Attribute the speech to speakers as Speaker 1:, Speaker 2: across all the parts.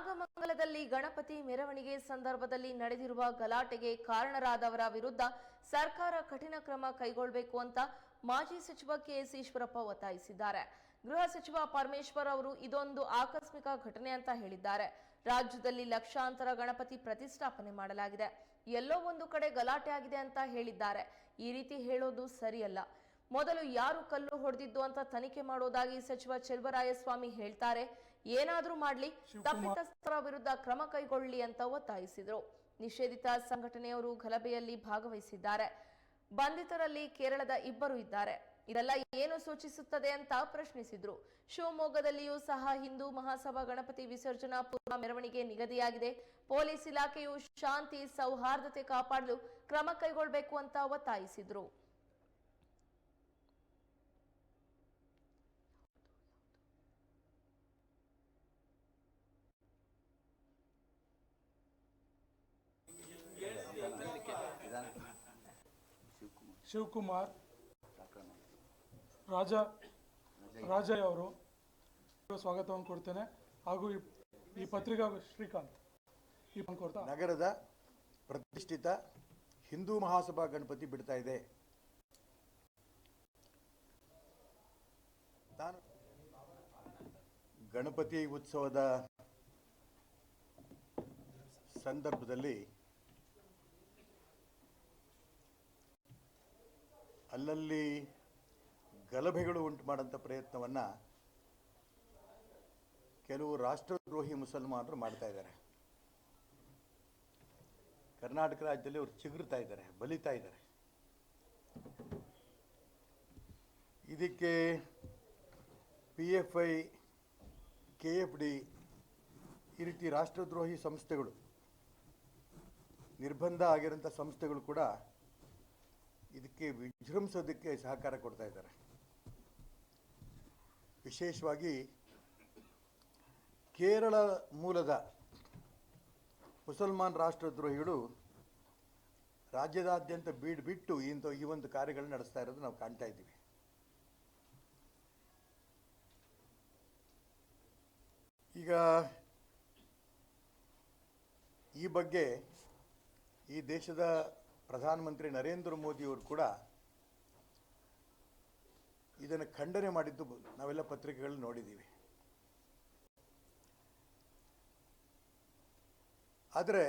Speaker 1: ನಾಗಮಂಗಲದಲ್ಲಿ ಗಣಪತಿ ಮೆರವಣಿಗೆ ಸಂದರ್ಭದಲ್ಲಿ ನಡೆದಿರುವ ಗಲಾಟೆಗೆ ಕಾರಣರಾದವರ ವಿರುದ್ಧ ಸರ್ಕಾರ ಕಠಿಣ ಕ್ರಮ ಕೈಗೊಳ್ಳಬೇಕು ಅಂತ ಮಾಜಿ ಸಚಿವ ಕೆಎಸ್ ಈಶ್ವರಪ್ಪ ಒತ್ತಾಯಿಸಿದ್ದಾರೆ. ಗೃಹ ಸಚಿವ ಪರಮೇಶ್ವರ್ ಅವರು ಇದೊಂದು ಆಕಸ್ಮಿಕ ಘಟನೆ ಅಂತ ಹೇಳಿದ್ದಾರೆ. ರಾಜ್ಯದಲ್ಲಿ ಲಕ್ಷಾಂತರ ಗಣಪತಿ ಪ್ರತಿಷ್ಠಾಪನೆ ಮಾಡಲಾಗಿದೆ. ಎಲ್ಲೋ ಒಂದು ಕಡೆ ಗಲಾಟೆ ಆಗಿದೆ ಅಂತ ಹೇಳಿದ್ದಾರೆ. ಈ ರೀತಿ ಹೇಳೋದು ಸರಿಯಲ್ಲ. ಮೊದಲು ಯಾರು ಕಲ್ಲು ಹೊಡೆದಿದ್ದು ಅಂತ ತನಿಖೆ ಮಾಡೋದಾಗಿ ಸಚಿವ ಚೆಲುವರಾಯಸ್ವಾಮಿ ಹೇಳ್ತಾರೆ. ಏನಾದರೂ ಮಾಡ್ಲಿ, ತಪ್ಪಿತಸ್ಥರ ವಿರುದ್ಧ ಕ್ರಮ ಕೈಗೊಳ್ಳಿ ಅಂತ ಒತ್ತಾಯಿಸಿದರು. ನಿಷೇಧಿತ ಸಂಘಟನೆಯವರು ಗಲಭೆಯಲ್ಲಿ ಭಾಗವಹಿಸಿದ್ದಾರೆ. ಬಂಧಿತರಲ್ಲಿ ಕೇರಳದ ಇಬ್ಬರು ಇದ್ದಾರೆ. ಇದೆಲ್ಲ ಏನು ಸೂಚಿಸುತ್ತದೆ ಅಂತ ಪ್ರಶ್ನಿಸಿದ್ರು. ಶಿವಮೊಗ್ಗದಲ್ಲಿಯೂ ಸಹ ಹಿಂದೂ ಮಹಾಸಭಾ ಗಣಪತಿ ವಿಸರ್ಜನಾ ಪೂರ್ವ ಮೆರವಣಿಗೆ ನಿಗದಿಯಾಗಿದೆ. ಪೊಲೀಸ್ ಇಲಾಖೆಯು ಶಾಂತಿ, ಸೌಹಾರ್ದತೆ ಕಾಪಾಡಲು ಕ್ರಮ ಕೈಗೊಳ್ಳಬೇಕು ಅಂತ ಒತ್ತಾಯಿಸಿದ್ರು.
Speaker 2: ಶಿವಕುಮಾರ್, ರಾಜ, ರಾಜಯ್ಯ ಅವರು ಸ್ವಾಗತವನ್ನು ಕೊಡ್ತೇನೆ. ಹಾಗೂ ಈ- ಪತ್ರಿಕಾ ಶ್ರೀಕಾಂತ್ ಈ
Speaker 3: ನಗರದ ಪ್ರತಿಷ್ಠಿತ ಹಿಂದೂ ಮಹಾಸಭಾ ಗಣಪತಿ ಬಿಡ್ತಾ ಇದೆ. ನಾನು ಗಣಪತಿ ಉತ್ಸವದ ಸಂದರ್ಭದಲ್ಲಿ ಅಲ್ಲಲ್ಲಿ ಗಲಭೆಗಳು ಉಂಟು ಮಾಡೋಂಥ ಪ್ರಯತ್ನವನ್ನು ಕೆಲವು ರಾಷ್ಟ್ರದ್ರೋಹಿ ಮುಸಲ್ಮಾನರು ಮಾಡ್ತಾ ಇದ್ದಾರೆ. ಕರ್ನಾಟಕ ರಾಜ್ಯದಲ್ಲಿ ಅವರು ಚಿಗುರ್ತಾ ಇದ್ದಾರೆ, ಬಲಿತಾ ಇದ್ದಾರೆ. ಇದಕ್ಕೆ P F I K F D ಈ ರೀತಿ ರಾಷ್ಟ್ರದ್ರೋಹಿ ಸಂಸ್ಥೆಗಳು, ನಿರ್ಬಂಧ ಆಗಿರೋಂಥ ಸಂಸ್ಥೆಗಳು ಕೂಡ ಇದಕ್ಕೆ ವಿಜೃಂಭಿಸೋದಕ್ಕೆ ಸಹಕಾರ ಕೊಡ್ತಾ ಇದ್ದಾರೆ. ವಿಶೇಷವಾಗಿ ಕೇರಳ ಮೂಲದ ಮುಸಲ್ಮಾನ್ ರಾಷ್ಟ್ರದ್ರೋಹಿಗಳು ರಾಜ್ಯದಾದ್ಯಂತ ಬೀಡ್ ಬಿಟ್ಟು ಇಂಥ ಈ ಒಂದು ಕಾರ್ಯಗಳನ್ನ ನಡೆಸ್ತಾ ಇರೋದು ನಾವು ಕಾಣ್ತಾ ಇದ್ದೀವಿ. ಈಗ ಈ ಬಗ್ಗೆ ಈ ದೇಶದ ಪ್ರಧಾನಮಂತ್ರಿ ನರೇಂದ್ರ ಮೋದಿಯವರು ಕೂಡ ಇದನ್ನು ಖಂಡನೆ ಮಾಡಿದ್ದು ನಾವೆಲ್ಲ ಪತ್ರಿಕೆಗಳಲ್ಲಿ ನೋಡಿದ್ದೀವಿ. ಆದರೆ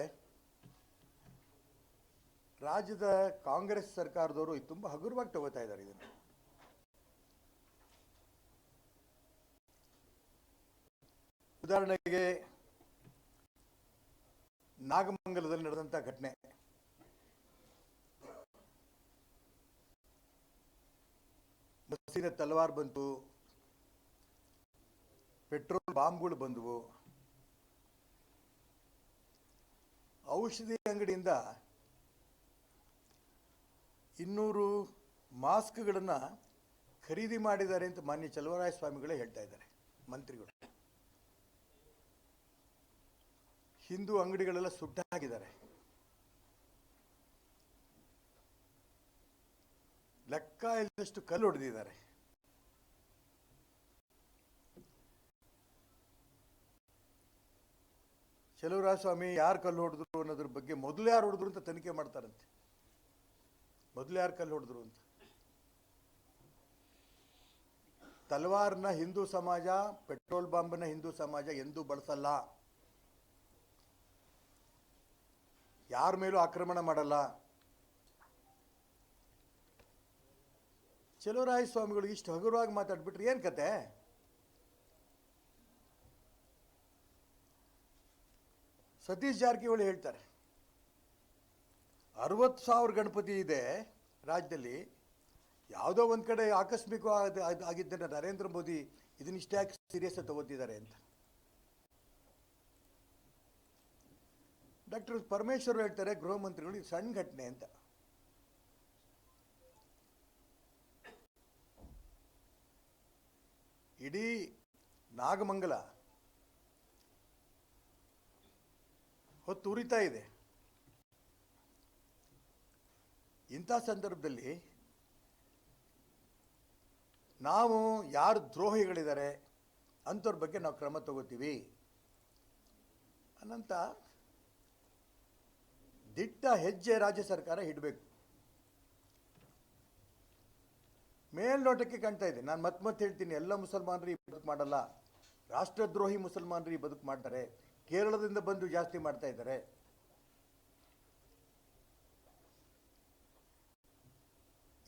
Speaker 3: ರಾಜ್ಯದ ಕಾಂಗ್ರೆಸ್ ಸರ್ಕಾರದವರು ಇದು ತುಂಬ ಹಗುರವಾಗಿ ತಗೋತಾ ಇದ್ದಾರೆ ಇದನ್ನು. ಉದಾಹರಣೆಗೆ ನಾಗಮಂಗಲದಲ್ಲಿ ನಡೆದಂಥ ಘಟನೆ. ಬಸ್ಸಿನ ತಲವಾರ್ ಬಂತು. ಪೆಟ್ರೋಲ್ ಬಾಂಬ್ಗಳು ಬಂದವು. ಔಷಧಿ ಅಂಗಡಿಯಿಂದ ಇನ್ನೂರು ಮಾಸ್ಕ್ಗಳನ್ನು ಖರೀದಿ ಮಾಡಿದ್ದಾರೆ ಅಂತ ಮಾನ್ಯ ಚಲುವರಾಯ ಸ್ವಾಮಿಗಳೇ ಹೇಳ್ತಾ ಇದ್ದಾರೆ, ಮಂತ್ರಿಗಳು. ಹಿಂದೂ ಅಂಗಡಿಗಳೆಲ್ಲ ಸುಟ್ಟಾಗಿದ್ದಾರೆ. ಲೆಕ್ಕ ಇಲ್ಲದಷ್ಟು ಕಲ್ಲು ಹೊಡೆದಿದ್ದಾರೆ. ಚಲುವರಾಯ ಸ್ವಾಮಿ ಯಾರು ಕಲ್ಲು ಹೊಡೆದ್ರು ಅನ್ನೋದ್ರ ಬಗ್ಗೆ ಮೊದಲು ಯಾರು ಹೊಡೆದ್ರು ಅಂತ ತನಿಖೆ ಮಾಡ್ತಾರಂತೆ. ಮೊದಲು ಯಾರು ಕಲ್ಲು ಹೊಡೆದ್ರು ಅಂತ. ತಲವಾರ್ನ ಹಿಂದೂ ಸಮಾಜ, ಪೆಟ್ರೋಲ್ ಬಾಂಬ್ನ ಹಿಂದೂ ಸಮಾಜ ಎಂದೂ ಬಳಸಲ್ಲ. ಯಾರ ಮೇಲೂ ಆಕ್ರಮಣ ಮಾಡಲ್ಲ. ಚಲುವರಾಯ ಸ್ವಾಮಿಗಳಿಗೆ ಇಷ್ಟು ಹಗುರವಾಗಿ ಮಾತಾಡ್ಬಿಟ್ರೆ ಏನು ಕತೆ? ಸತೀಶ್ ಜಾರಕಿಹೊಳಿ ಹೇಳ್ತಾರೆ, ಅರವತ್ತು ಸಾವಿರ ಗಣಪತಿ ಇದೆ ರಾಜ್ಯದಲ್ಲಿ, ಯಾವುದೋ ಒಂದು ಕಡೆ ಆಕಸ್ಮಿಕವಾಗಿ ಆಗಿದ್ದನ್ನು ನರೇಂದ್ರ ಮೋದಿ ಇದನ್ನಿಷ್ಟೇ ಯಾಕೆ ಸೀರಿಯಸ್ ತಗೋತಿದ್ದಾರೆ ಅಂತ. ಡಾಕ್ಟರ್ ಪರಮೇಶ್ವರ್ ಹೇಳ್ತಾರೆ, ಗೃಹ ಮಂತ್ರಿಗಳು ಇದು ಸಣ್ಣ ಘಟನೆ ಅಂತ. ಇಡೀ ನಾಗಮಂಗಲ ಹೊತ್ತು ಉರಿತಾ ಇದೆ. ಇಂಥ ಸಂದರ್ಭದಲ್ಲಿ ನಾವು ಯಾರು ದ್ರೋಹಿಗಳಿದ್ದಾರೆ ಅಂಥವ್ರ ಬಗ್ಗೆ ನಾವು ಕ್ರಮ ತಗೋತೀವಿ. ಅನಂತ ದಿಟ್ಟ ಹೆಜ್ಜೆ ರಾಜ್ಯ ಸರ್ಕಾರ ಇಡಬೇಕು. ಮೇಲ್ನೋಟಕ್ಕೆ ಕಾಣ್ತಾ ಇದೆ. ನಾನು ಮತ್ತೆ ಹೇಳ್ತೀನಿ, ಎಲ್ಲ ಮುಸಲ್ಮಾನರು ಈ ಬದುಕು ಮಾಡಲ್ಲ. ರಾಷ್ಟ್ರದ್ರೋಹಿ ಮುಸಲ್ಮಾನರು ಈ ಬದುಕು ಮಾಡ್ತಾರೆ. ಕೇರಳದಿಂದ ಬಂದು ಜಾಸ್ತಿ ಮಾಡ್ತಾ ಇದ್ದಾರೆ.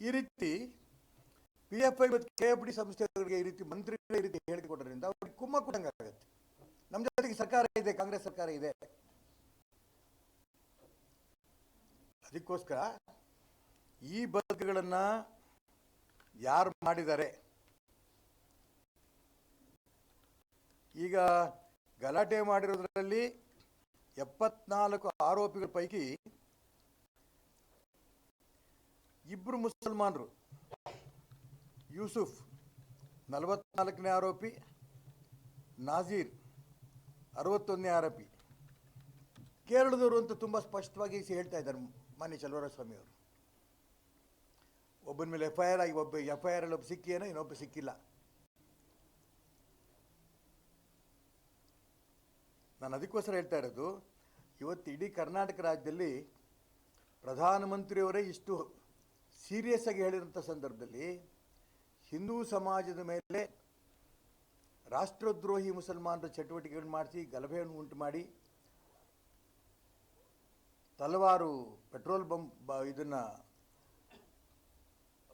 Speaker 3: ಈ ರೀತಿ ಪಿ ಎಫ್ ಐ ಮತ್ತು ಕೆ ಎಫ್ ಡಿ ಸಂಸ್ಥೆಗಳಿಗೆ ಈ ರೀತಿ ಮಂತ್ರಿಗಳ ರೀತಿ ಹೇಳಿಕೆ ಕೊಡೋದ್ರಿಂದ ಅವ್ರಿಗೆ ಕುಮ್ಮ ಕೊಟ್ಟಂಗಾಗುತ್ತೆ ನಮ್ಮ ಜೊತೆಗೆ ಸರ್ಕಾರ ಇದೆ, ಕಾಂಗ್ರೆಸ್ ಸರ್ಕಾರ ಇದೆ. ಅದಕ್ಕೋಸ್ಕರ ಈ ಬದುಕುಗಳನ್ನ ಯಾರು ಮಾಡಿದ್ದಾರೆ? ಈಗ ಗಲಾಟೆ ಮಾಡಿರೋದ್ರಲ್ಲಿ ಎಪ್ಪತ್ನಾಲ್ಕು ಆರೋಪಿಗಳ ಪೈಕಿ ಇಬ್ಬರು ಮುಸಲ್ಮಾನರು. ಯೂಸುಫ್ ನಲವತ್ನಾಲ್ಕನೇ ಆರೋಪಿ, ನಾಜೀರ್ ಅರವತ್ತೊಂದನೇ ಆರೋಪಿ. ಕೇರಳದವರು ಅಂತ ತುಂಬ ಸ್ಪಷ್ಟವಾಗಿ ಹೇಳ್ತಾ ಇದ್ದಾರೆ ಮಾನ್ಯ ಚಲುವರಾಯಸ್ವಾಮಿ ಅವರು. ಒಬ್ಬನ ಮೇಲೆ ಎಫ್ ಐ ಆರ್ ಆಗಿ ಒಬ್ಬ ಎಫ್ ಐ ಆರ್ ಅಲ್ಲಿ ಒಬ್ಬ ಸಿಕ್ಕಿಯೇನೋ, ಇನ್ನೊಬ್ಬ ಸಿಕ್ಕಿಲ್ಲ. ನಾನು ಅದಕ್ಕೋಸ್ಕರ ಹೇಳ್ತಾ ಇರೋದು, ಇವತ್ತು ಇಡೀ ಕರ್ನಾಟಕ ರಾಜ್ಯದಲ್ಲಿ ಪ್ರಧಾನಮಂತ್ರಿಯವರೇ ಇಷ್ಟು ಸೀರಿಯಸ್ ಆಗಿ ಹೇಳಿರೋಂಥ ಸಂದರ್ಭದಲ್ಲಿ ಹಿಂದೂ ಸಮಾಜದ ಮೇಲೆ ರಾಷ್ಟ್ರದ್ರೋಹಿ ಮುಸಲ್ಮಾನರ ಚಟುವಟಿಕೆಗಳನ್ನು ಮಾಡಿಸಿ, ಗಲಭೆಯನ್ನು ಉಂಟು ಮಾಡಿ, ತಲವಾರು ಪೆಟ್ರೋಲ್ ಬಂಪ್ ಬ, ಇದನ್ನು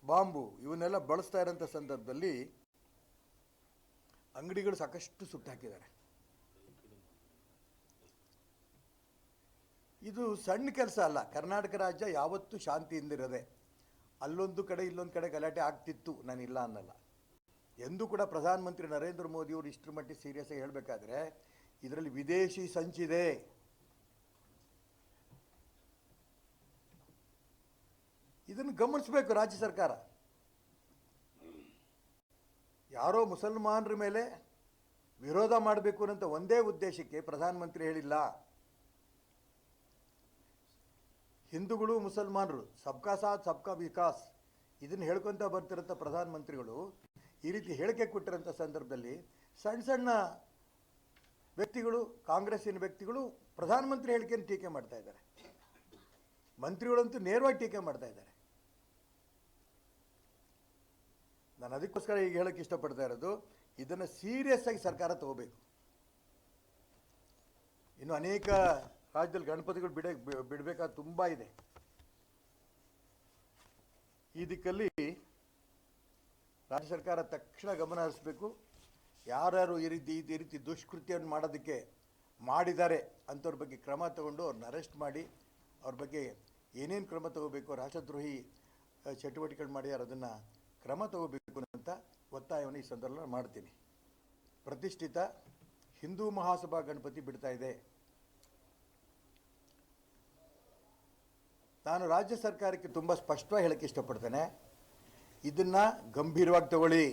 Speaker 3: ಬಾಂಬು ಇವನ್ನೆಲ್ಲ ಬಳಸ್ತಾ ಇರೋಂಥ ಸಂದರ್ಭದಲ್ಲಿ ಅಂಗಡಿಗಳು ಸಾಕಷ್ಟು ಸುಟ್ಟಾಕಿದ್ದಾರೆ. ಇದು ಸಣ್ಣ ಕೆಲಸ ಅಲ್ಲ. ಕರ್ನಾಟಕ ರಾಜ್ಯ ಯಾವತ್ತೂ ಶಾಂತಿಯಿಂದಿರದೆ. ಅಲ್ಲೊಂದು ಕಡೆ ಇಲ್ಲೊಂದು ಕಡೆ ಗಲಾಟೆ ಆಗ್ತಿತ್ತು. ನಾನಿಲ್ಲ ಅನ್ನಲ್ಲ. ಎಂದು ಕೂಡ ಪ್ರಧಾನಮಂತ್ರಿ ನರೇಂದ್ರ ಮೋದಿಯವರು ಇಷ್ಟರ ಮಟ್ಟಿಗೆ ಸೀರಿಯಸ್ ಆಗಿ ಹೇಳಬೇಕಾದ್ರೆ, ಇದರಲ್ಲಿ ವಿದೇಶಿ ಸಂಚಿದೆ. ಇದನ್ನು ಗಮನಿಸಬೇಕು ರಾಜ್ಯ ಸರ್ಕಾರ. ಯಾರೋ ಮುಸಲ್ಮಾನರ ಮೇಲೆ ವಿರೋಧ ಮಾಡಬೇಕು ಅಂತ ಒಂದೇ ಉದ್ದೇಶಕ್ಕೆ ಪ್ರಧಾನಮಂತ್ರಿ ಹೇಳಿಲ್ಲ. ಹಿಂದೂಗಳು ಮುಸಲ್ಮಾನರು, ಸಬ್ಕಾ ಸಾಥ್, ಸಬ್ಕಾ ವಿಕಾಸ್. ಇದನ್ನು ಹೇಳ್ಕೊತ ಬರ್ತಿರೋಂಥ ಪ್ರಧಾನಮಂತ್ರಿಗಳು ಈ ರೀತಿ ಹೇಳಿಕೆ ಕೊಟ್ಟಿರೋಂಥ ಸಂದರ್ಭದಲ್ಲಿ ಸಣ್ಣ ಸಣ್ಣ ವ್ಯಕ್ತಿಗಳು, ಕಾಂಗ್ರೆಸ್ಸಿನ ವ್ಯಕ್ತಿಗಳು ಪ್ರಧಾನಮಂತ್ರಿ ಹೇಳಿಕೆಯನ್ನು ಟೀಕೆ ಮಾಡ್ತಾ ಇದ್ದಾರೆ. ಮಂತ್ರಿಗಳಂತೂ ನೇರವಾಗಿ ಟೀಕೆ ಮಾಡ್ತಾ ಇದ್ದಾರೆ. ನಾನು ಅದಕ್ಕೋಸ್ಕರ ಈಗ ಹೇಳಕ್ಕೆ ಇಷ್ಟಪಡ್ತಾ ಇರೋದು, ಇದನ್ನು ಸೀರಿಯಸ್ ಆಗಿ ಸರ್ಕಾರ ತಗೋಬೇಕು. ಇನ್ನು ಅನೇಕ ರಾಜ್ಯದಲ್ಲಿ ಗಣಪತಿಗಳು ಬಿಡ ಬಿಡಬೇಕಾದ ತುಂಬ ಇದೆ. ಈ ದಿಕ್ಕಲ್ಲಿ ರಾಜ್ಯ ಸರ್ಕಾರ ತಕ್ಷಣ ಗಮನ ಹರಿಸಬೇಕು. ಯಾರ್ಯಾರು ಈ ರೀತಿ ಈ ರೀತಿ ದುಷ್ಕೃತ್ಯವನ್ನು ಮಾಡೋದಕ್ಕೆ ಮಾಡಿದ್ದಾರೆ ಅಂಥವ್ರ ಬಗ್ಗೆ ಕ್ರಮ ತಗೊಂಡು ಅವ್ರನ್ನ ಅರೆಸ್ಟ್ ಮಾಡಿ, ಅವ್ರ ಬಗ್ಗೆ ಏನೇನು ಕ್ರಮ ತಗೋಬೇಕು, ರಾಷ್ಟ್ರದ್ರೋಹಿ ಚಟುವಟಿಕೆಗಳು ಮಾಡಿದಾರೆ ಅದನ್ನು ಕ್ರಮ ತಗೋಬೇಕು ಅಂತ ಒತ್ತಾಯವನ್ನು ಈ ಸಂದರ್ಭದಲ್ಲಿ ಮಾಡ್ತೀನಿ. ಪ್ರತಿಷ್ಠಿತ ಹಿಂದೂ ಮಹಾಸಭಾ ಗಣಪತಿ ಬಿಡ್ತಾ ಇದೆ. ನಾನು ರಾಜ್ಯ ಸರ್ಕಾರಕ್ಕೆ ತುಂಬ ಸ್ಪಷ್ಟವಾಗಿ ಹೇಳಕ್ಕೆ ಇಷ್ಟಪಡ್ತೇನೆ, ಇದನ್ನು ಗಂಭೀರವಾಗಿ ತಗೊಳ್ಳಿ.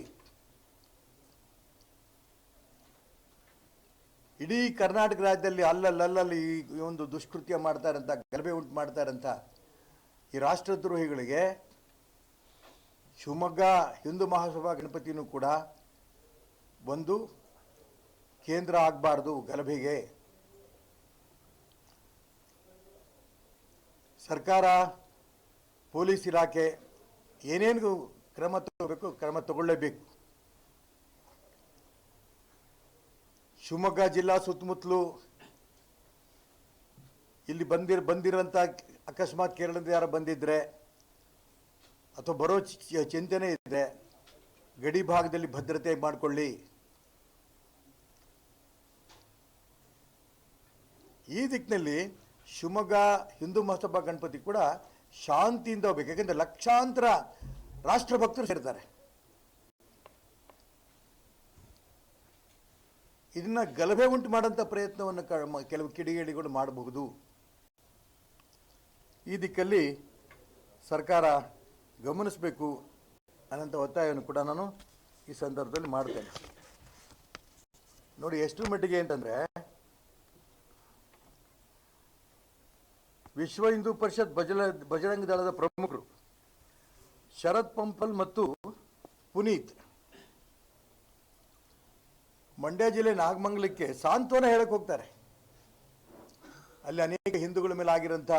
Speaker 3: ಇಡೀ ಕರ್ನಾಟಕ ರಾಜ್ಯದಲ್ಲಿ ಅಲ್ಲಲ್ಲಲ್ಲಿ ಈ ಒಂದು ದುಷ್ಕೃತ್ಯ ಮಾಡ್ತಾರಂತ, ಗಲಭೆ ಉಂಟು ಮಾಡ್ತಾರಂತ ಈ ರಾಷ್ಟ್ರದ್ರೋಹಿಗಳಿಗೆ ಶಿವಮೊಗ್ಗ ಹಿಂದೂ ಮಹಾಸಭಾ ಗಣಪತಿನೂ ಕೂಡ ಒಂದು ಕೇಂದ್ರ ಆಗಬಾರ್ದು ಗಲಭೆಗೆ. ಸರ್ಕಾರ, ಪೊಲೀಸ್ ಇಲಾಖೆ ಏನೇನು ಕ್ರಮ ತಗೋಬೇಕು, ಕ್ರಮ ತಗೊಳ್ಳೇಬೇಕು. ಶಿವಮೊಗ್ಗ ಜಿಲ್ಲಾ ಸುತ್ತಮುತ್ತಲು ಇಲ್ಲಿ ಬಂದಿರ ಬಂದಿರೋಂಥ ಅಕಸ್ಮಾತ್ ಕೇರಳದಿಂದ ಯಾರು ಬಂದಿದ್ರೆ ಅಥವಾ ಬರೋ ಚಿಂತನೆ ಇದ್ದರೆ ಗಡಿ ಭಾಗದಲ್ಲಿ ಭದ್ರತೆ ಮಾಡಿಕೊಳ್ಳಿ. ಈ ದಿಕ್ಕಿನಲ್ಲಿ ಶಿವಮೊಗ್ಗ ಹಿಂದೂ ಮಹಾಸಭಾ ಗಣಪತಿ ಕೂಡ ಶಾಂತಿಯಿಂದ ಹೋಗ್ಬೇಕು. ಯಾಕೆಂದರೆ ಲಕ್ಷಾಂತರ ರಾಷ್ಟ್ರಭಕ್ತರು ಸೇರ್ತಾರೆ ಇದನ್ನ ಗಲಭೆ ಉಂಟು ಮಾಡೋಂಥ ಪ್ರಯತ್ನವನ್ನು ಕೆಲವು ಕಿಡಿಗೇಡಿಗಳು ಮಾಡಬಹುದು. ಈ ದಿಕ್ಕಲ್ಲಿ ಸರ್ಕಾರ ಗಮನಿಸಬೇಕು ಅನ್ನೋಂಥ ಒತ್ತಾಯವನ್ನು ಕೂಡ ನಾನು ಈ ಸಂದರ್ಭದಲ್ಲಿ ಮಾಡ್ತೇನೆ. ನೋಡಿ ಎಷ್ಟು ಮಟ್ಟಿಗೆ ಅಂತಂದರೆ ವಿಶ್ವ ಹಿಂದೂ ಪರಿಷತ್ ಬಜಲ ಬಜರಂಗ ದಳದ ಪ್ರಮುಖರು ಶರತ್ ಪಂಪಲ್ ಮತ್ತು ಪುನೀತ್. ಮಂಡ್ಯ ಜಿಲ್ಲೆ ನಾಗಮಂಗಲಕ್ಕೆ ಸಾಂತ್ವನ ಹೇಳಕ್ಕೆ ಹೋಗ್ತಾರೆ. ಅಲ್ಲಿ ಅನೇಕ ಹಿಂದೂಗಳ ಮೇಲೆ ಆಗಿರೋಂಥ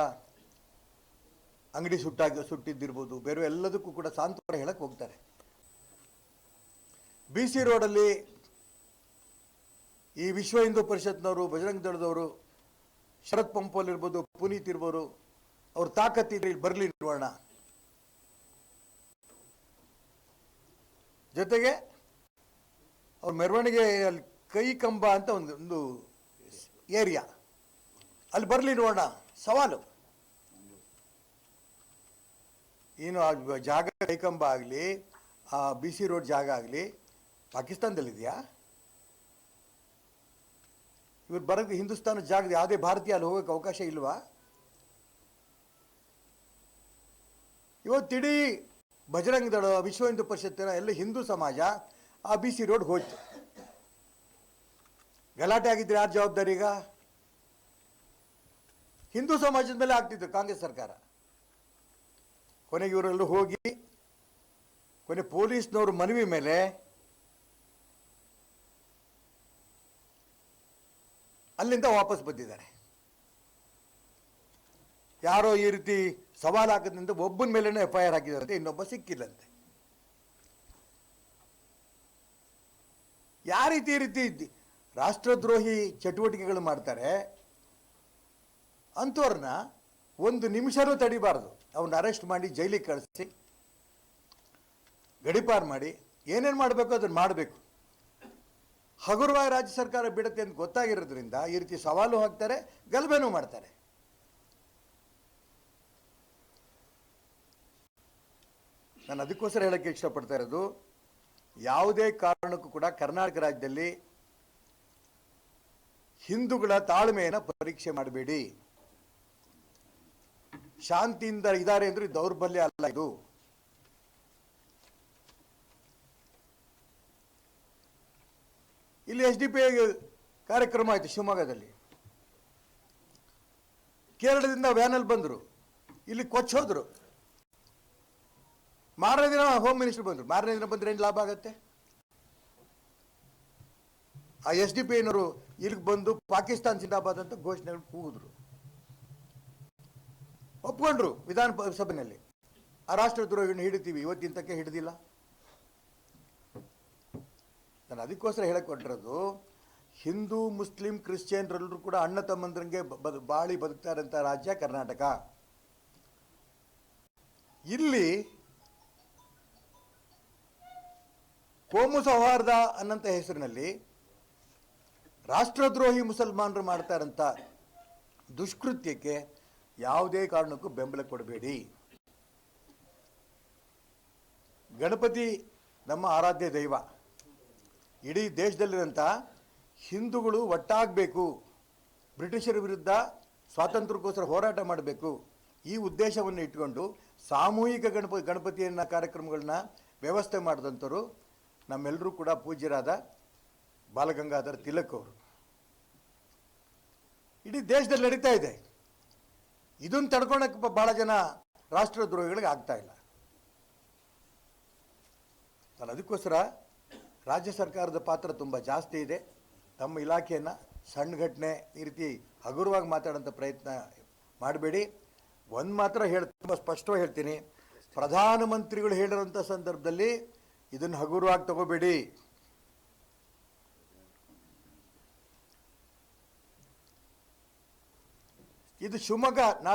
Speaker 3: ಅಂಗಡಿ ಸುಟ್ಟಾಗ ಸುಟ್ಟಿದ್ದಿರ್ಬೋದು, ಬೇರೆ ಎಲ್ಲದಕ್ಕೂ ಕೂಡ ಸಾಂತ್ವನ ಹೇಳಕ್ಕೆ ಹೋಗ್ತಾರೆ. ಬಿ ಸಿ ರೋಡಲ್ಲಿ ಈ ವಿಶ್ವ ಹಿಂದೂ ಪರಿಷತ್ನವರು ಬಜರಂಗ ದಳದವರು ಶರತ್ ಪಂಪೋಲ್ ಇರ್ಬೋದು, ಪುನೀತ್ ಇರ್ಬೋದು, ಅವ್ರ ಇಲ್ಲಿ ಬರಲಿ ನೋಡೋಣ ಜೊತೆಗೆ ಅವ್ರ ಮೆರವಣಿಗೆ ಅಲ್ಲಿ ಕೈ ಕಂಬ ಅಂತ ಒಂದು ಒಂದು ಏರಿಯಾ. ಅಲ್ಲಿ ಬರಲಿ ನೋಡೋಣ ಸವಾಲು. ಏನು ಆ ಜಾಗ ಕೈಕಂಬ ಆಗಲಿ, ಆ ಬಿ ಸಿ ರೋಡ್ ಜಾಗ ಆಗಲಿ, ಪಾಕಿಸ್ತಾನದಲ್ಲಿದೆಯಾ? ಇವ್ರು ಬರೋದು ಹಿಂದೂಸ್ತಾನ ಜಾಗದ ಯಾವುದೇ ಭಾರತೀಯ ಅಲ್ಲಿ ಹೋಗೋಕ್ಕೆ ಅವಕಾಶ ಇಲ್ವಾ? ಇವತ್ತಿಡೀ ಬಜರಂಗ ದಳ ವಿಶ್ವ ಹಿಂದೂ ಪರಿಷತ್ತಿನ ಎಲ್ಲ ಹಿಂದೂ ಸಮಾಜ ಆ ಬಿ ಸಿ ರೋಡ್ ಹೋಯ್ತು. ಗಲಾಟೆ ಆಗಿದ್ರೆ ಯಾರು ಜವಾಬ್ದಾರಿ ಈಗ? ಹಿಂದೂ ಸಮಾಜದ ಮೇಲೆ ಆಗ್ತಿತ್ತು ಕಾಂಗ್ರೆಸ್ ಸರ್ಕಾರ. ಕೊನೆಗೆ ಇವರೆಲ್ಲರೂ ಹೋಗಿ, ಕೊನೆ ಪೊಲೀಸ್ನವ್ರ ಮನವಿ ಮೇಲೆ ಅಲ್ಲಿಂದ ವಾಪಸ್ ಬಂದಿದ್ದಾರೆ. ಯಾರೋ ಈ ರೀತಿ ಸವಾಲು ಹಾಕದ್ರಿಂದ ಒಬ್ಬನ ಮೇಲೇನೆ ಎಫ್ ಐ ಆರ್ ಹಾಕಿದಾರಂತೆ ಇನ್ನೊಬ್ಬ ಸಿಕ್ಕಿಲ್ಲಂತೆ. ಯಾವ ರೀತಿ ಈ ರೀತಿ ರಾಷ್ಟ್ರದ್ರೋಹಿ ಚಟುವಟಿಕೆಗಳು ಮಾಡ್ತಾರೆ, ಅಂಥವ್ರನ್ನ ಒಂದು ನಿಮಿಷನೂ ತಡಿಬಾರ್ದು. ಅವನ್ನ ಅರೆಸ್ಟ್ ಮಾಡಿ, ಜೈಲಿಗೆ ಕಳಿಸಿ, ಗಡಿಪಾರು ಮಾಡಿ, ಏನೇನು ಮಾಡಬೇಕು ಅದನ್ನು ಮಾಡಬೇಕು. ಹಗುರವಾಗಿ ರಾಜ್ಯ ಸರ್ಕಾರ ಬಿಡುತ್ತೆ ಅಂತ ಗೊತ್ತಾಗಿರೋದ್ರಿಂದ ಈ ರೀತಿ ಸವಾಲು ಹಾಕ್ತಾರೆ, ಗಲಭೆನೂ ಮಾಡ್ತಾರೆ. ನಾನು ಅದಕ್ಕೋಸ್ಕರ ಹೇಳೋಕ್ಕೆ ಇಷ್ಟಪಡ್ತಾ ಇರೋದು, ಯಾವುದೇ ಕಾರಣಕ್ಕೂ ಕೂಡ ಕರ್ನಾಟಕ ರಾಜ್ಯದಲ್ಲಿ ಹಿಂದೂಗಳ ತಾಳ್ಮೆಯನ್ನು ಪರೀಕ್ಷೆ ಮಾಡಬೇಡಿ. ಶಾಂತಿಯಿಂದ ಇದ್ದಾರೆ ಅಂದ್ರೆ ದೌರ್ಬಲ್ಯ ಅಲ್ಲ ಇದು. ಇಲ್ಲಿ ಎಸ್ ಡಿ ಪಿ ಕಾರ್ಯಕ್ರಮ ಆಯಿತು ಶಿವಮೊಗ್ಗದಲ್ಲಿ. ಕೇರಳದಿಂದ ವ್ಯಾನಲ್ಲಿ ಬಂದರು. ಇಲ್ಲಿ ಕೊಚ್ಚೋದ್ರು ಮಾರನೇ ದಿನ ಹೋಮ್ ಮಿನಿಸ್ಟರ್ ಬಂದರು. ಮಾರನೇ ದಿನ ಬಂದ್ರೆ ಏನು ಲಾಭ ಆಗತ್ತೆ? ಆ ಎಸ್ ಡಿ ಪಿ ಐನವರು ಇಲ್ಲಿಗೆ ಬಂದು ಪಾಕಿಸ್ತಾನ ಜಿಂದಾಬಾದ್ ಅಂತ ಘೋಷಣೆ ಕೂಗಿದ್ರು. ಒಪ್ಕೊಂಡ್ರು ವಿಧಾನ ಸಭೆಯಲ್ಲಿ ಆ ರಾಷ್ಟ್ರದ್ರೋಹಿಗಳನ್ನ ಹಿಡಿತೀವಿ ಇವತ್ತಿನ ತನಕ ಹಿಡಿದಿಲ್ಲ. ನಾನು ಅದಕ್ಕೋಸ್ಕರ ಹೇಳಕ್ ಹೊರಟಿರೋದು ಹಿಂದೂ, ಮುಸ್ಲಿಂ ಕ್ರಿಶ್ಚಿಯನ್ರೆಲ್ಲರೂ ಕೂಡ ಅಣ್ಣ ತಮ್ಮಂದ್ರಂಗೆ ಬದು- ಬಾಳಿ ಬದುಕ್ತಾರಂಥ ರಾಜ್ಯ ಕರ್ನಾಟಕ. ಇಲ್ಲಿ ಕೋಮು ಸೌಹಾರ್ದ ಅನ್ನಂಥ ಹೆಸರಿನಲ್ಲಿ ರಾಷ್ಟ್ರದ್ರೋಹಿ ಮುಸಲ್ಮಾನರು ಮಾಡ್ತಾರಂಥ ದುಷ್ಕೃತ್ಯಕ್ಕೆ ಯಾವುದೇ ಕಾರಣಕ್ಕೂ ಬೆಂಬಲ ಕೊಡಬೇಡಿ. ಗಣಪತಿ ನಮ್ಮ ಆರಾಧ್ಯ ದೈವ. ಇಡೀ ದೇಶದಲ್ಲಿರೋಂಥ ಹಿಂದೂಗಳು ಒಟ್ಟಾಗಬೇಕು, ಬ್ರಿಟಿಷರ ವಿರುದ್ಧ ಸ್ವಾತಂತ್ರ್ಯಕ್ಕೋಸ್ಕರ ಹೋರಾಟ ಮಾಡಬೇಕು. ಈ ಉದ್ದೇಶವನ್ನು ಇಟ್ಕೊಂಡು ಸಾಮೂಹಿಕ ಗಣಪ, ಗಣಪತಿಯನ್ನ ಕಾರ್ಯಕ್ರಮಗಳನ್ನ ವ್ಯವಸ್ಥೆ ಮಾಡಿದಂಥವ್ರು ನಮ್ಮೆಲ್ಲರೂ ಕೂಡ ಪೂಜ್ಯರಾದ ಬಾಲಗಂಗಾಧರ ತಿಲಕ್ ಅವರು. ಇಡೀ ದೇಶದಲ್ಲಿ ನಡೀತಾ ಇದೆ. ಇದನ್ನು ತಡ್ಕೊಳಕ್ಕೆ ಭಾಳ ಜನ ರಾಷ್ಟ್ರದ್ರೋಹಿಗಳಿಗೆ ಆಗ್ತಾ ಇಲ್ಲ. ನಾನು ಅದಕ್ಕೋಸ್ಕರ ರಾಜ್ಯ ಸರ್ಕಾರದ ಪಾತ್ರ ತುಂಬ ಜಾಸ್ತಿ ಇದೆ. ತಮ್ಮ ಇಲಾಖೆಯನ್ನು ಸಣ್ಣ ಘಟನೆ ಈ ರೀತಿ ಹಗುರವಾಗಿ ಮಾತಾಡೋಂಥ ಪ್ರಯತ್ನ ಮಾಡಬೇಡಿ. ಒಂದು ಮಾತ್ರ ಹೇಳಿ, ತುಂಬ ಸ್ಪಷ್ಟವಾಗಿ ಹೇಳ್ತೀನಿ. ಪ್ರಧಾನಮಂತ್ರಿಗಳು ಹೇಳಿರೋಂಥ ಸಂದರ್ಭದಲ್ಲಿ ಇದನ್ನು ಹಗುರವಾಗಿ ತಗೋಬೇಡಿ. ಇದು ಶಿವಮೊಗ್ಗ